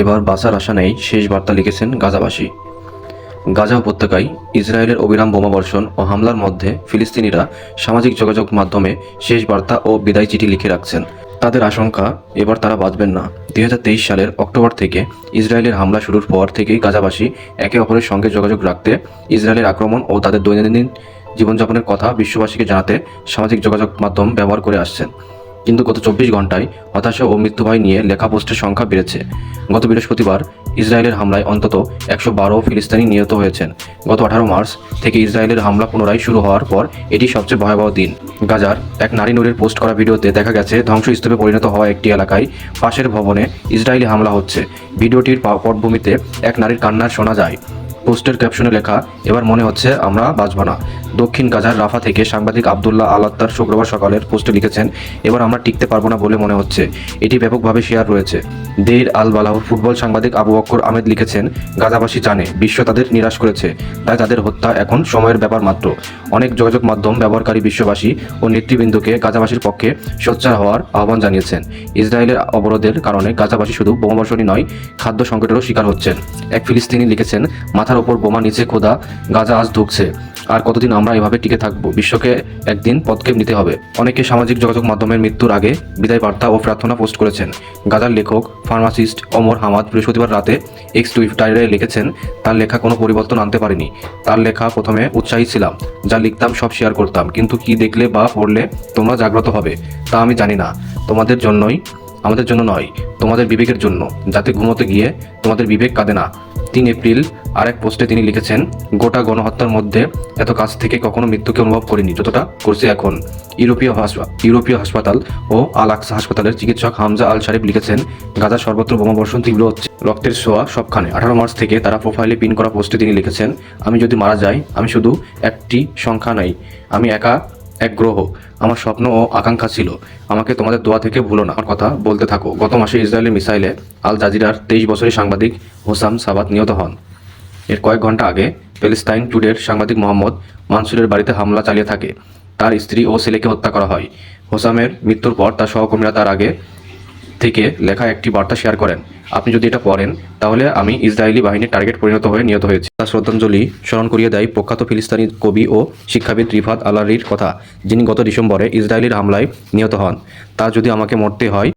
এবার বাঁচার আশা নেই, শেষ বার্তা লিখেছেন গাজাবাসী। গাজা উপত্যকায় ইসরায়েলের অবিরাম বোমাবর্ষণ ও হামলার মধ্যে ফিলিস্তিনিরা সামাজিক যোগাযোগ মাধ্যমে শেষ বার্তা ও বিদায় চিঠি লিখে রাখছেন। তাদের আশঙ্কা, এবার তারা বাঁচবেন না। দুই হাজার তেইশ সালের অক্টোবর থেকে ইসরায়েলের হামলা শুরুর পর থেকেই গাজাবাসী একে অপরের সঙ্গে যোগাযোগ রাখতে ইসরায়েলের আক্রমণ ও তাদের দৈনন্দিন জীবনযাপনের কথা বিশ্ববাসীকে জানাতে সামাজিক যোগাযোগ মাধ্যম ব্যবহার করে আসছেন। কিন্তু গত চব্বিশ ঘন্টায় হতাশা ও মৃত্যুভয় নিয়ে লেখা পোস্টের সংখ্যা বেড়েছে। গত বৃহস্পতিবার ইসরায়েলের হামলায় অন্তত একশো বারো ফিলিস্তিনি নিহত হয়েছেন। গত আঠারো মার্চ থেকে ইসরায়েলের হামলা পুনরায় শুরু হওয়ার পর এটি সবচেয়ে ভয়াবহ দিন। গাজার এক নারী নূরের পোস্ট করা ভিডিওতে দেখা গেছে, ধ্বংসস্তূপে পরিণত হওয়া একটি এলাকায় পাশের ভবনে ইসরায়েলি হামলা হচ্ছে। ভিডিওটির পটভূমিতে এক নারীর কান্নার শোনা যায়। পোস্টের ক্যাপশনে লেখা, এবার মনে হচ্ছে আমরা বাঁচব না। দক্ষিণ গাজার রাফা থেকে সাংবাদিক আবদুল্লাহ আলাত্তার শুক্রবার সকালের পোস্টে লিখেছেন, এবার আমরা টিকতে পারব না বলে মনে হচ্ছে। এটি ব্যাপকভাবে শেয়ার রয়েছে। দেইর আল বালাহুর ফুটবল সাংবাদিক আবু বক্কর আহমেদ লিখেছেন, গাজাবাসী জানে, বিশ্ব তাদের নিরাশ করেছে, তাই তাদের হত্যা এখন সময়ের ব্যাপার মাত্র। অনেক যোগাযোগ মাধ্যম ব্যবহারকারী বিশ্ববাসী ও নেতৃবৃন্দকে গাজাবাসীর পক্ষে সোচ্চার হওয়ার আহ্বান জানিয়েছেন। ইসরায়েলের অবরোধের কারণে গাজাবাসী শুধু বোমাবর্ষণই নয়, খাদ্য সংকটেরও শিকার হচ্ছেন। এক ফিলিস্তিনি লিখেছেন, মাথার ওপর বোমা নিচে খোদা, গাজা আজ ঢুকছে আর কতদিন আমরা এভাবে টিকে থাকব? বিশ্বকে একদিন পদক্ষেপ নিতে হবে। অনেকে সামাজিক যোগাযোগ মাধ্যমের মৃত্যুর আগে বিদায় বার্তা ও প্রার্থনা পোস্ট করেছেন। গাজার লেখক, ফার্মাসিস্ট অমর হামাদ বৃহস্পতিবার রাতে এক্স টুইটারে লিখেছেন, তার লেখা কোনো পরিবর্তন আনতে পারেনি। তার লেখা প্রথমে উৎসাহী ছিলাম, যা লিখতাম, সব শেয়ার করতাম। কিন্তু কি দেখলে বা পড়লে তোমরা জাগ্রত হবে, তা আমি জানি না। তোমাদের জন্যই, আমাদের জন্য নয়, তোমাদের বিবেকের জন্য। যাতে ঘুমোতে গিয়ে তোমাদের বিবেক কাঁদে না। তিন এপ্রিল আরেক পোস্টে তিনি লিখেছেন, গোটা গণহত্যার মধ্যে এত কাছ থেকে কখনো মৃত্যুকে অনুভব করিনি। যতটা করছে এখন। ইউরোপীয় ইউরোপীয় হাসপাতাল ও আল আকসা হাসপাতালের চিকিৎসক হামজা আল শারিফ লিখেছেন, গাজা সর্বত্র বোমাবর্ষণ তীব্র হচ্ছে। রক্তের ছোঁয়া সবখানে। আঠারো মার্চ থেকে তারা প্রোফাইলে পিন করা পোস্টে তিনি লিখেছেন, আমি যদি মারা যাই, আমি শুধু একটি সংখ্যা নাই। আমি একা এক গ্রহ। আমার স্বপ্ন ও আকাঙ্ক্ষা ছিল, আমাকে তোমাদের দোয়া থেকে ভুলো না। কথা বলতে থাকো। গত মাসে ইসরায়েলের মিসাইলে আল জাজিরার তেইশ বছরের সাংবাদিক হোসাম সাবাত নিহত হন। এর কয়েক ঘণ্টা আগে প্যালেস্তাইন টুডের সাংবাদিক মোহাম্মদ মানসুরের বাড়িতে হামলা চালিয়ে থাকে। তার স্ত্রী ও ছেলেকে হত্যা করা হয়। হোসামের মৃত্যুর পর তার সহকর্মীরা তার আগে থেকে লেখা একটি বার্তা শেয়ার করেন। আপনি যদি এটা পড়েন, তাহলে আমি ইসরায়েলি বাহিনীর টার্গেট পরিণত হয়ে নিহত হয়েছি। তার শ্রদ্ধাঞ্জলি স্মরণ করিয়ে দেয় প্রখ্যাত ফিলিস্তানি কবি ও শিক্ষাবিদ রিফাত আলারির কথা, যিনি গত ডিসেম্বরে ইসরায়েলির হামলায় নিহত হন। তা যদি আমাকে মরতে হয়